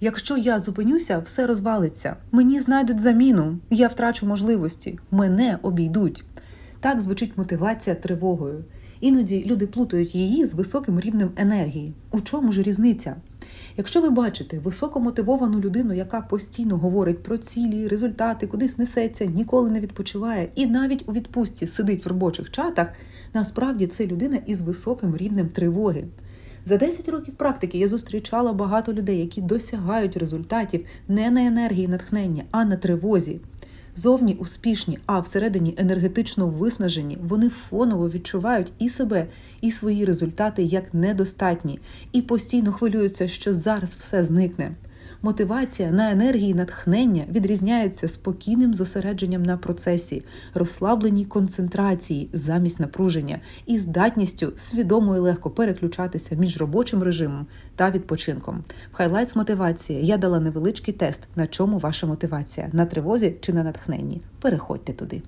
Якщо я зупинюся, все розвалиться. Мені знайдуть заміну, я втрачу можливості, мене обійдуть. Так звучить мотивація тривогою. Іноді люди плутають її з високим рівнем енергії. У чому ж різниця? Якщо ви бачите високомотивовану людину, яка постійно говорить про цілі, результати, кудись несеться, ніколи не відпочиває, і навіть у відпустці сидить в робочих чатах, насправді це людина із високим рівнем тривоги. За 10 років практики я зустрічала багато людей, які досягають результатів не на енергії натхнення, а на тривозі. Зовні успішні, а всередині енергетично виснажені, вони фоново відчувають і себе, і свої результати як недостатні, і постійно хвилюються, що зараз все зникне. Мотивація на енергії натхнення відрізняється спокійним зосередженням на процесі, розслабленій концентрації замість напруження і здатністю свідомо і легко переключатися між робочим режимом та відпочинком. В Highlights мотивація я дала невеличкий тест, на чому ваша мотивація на тривозі чи на натхненні. Переходьте туди.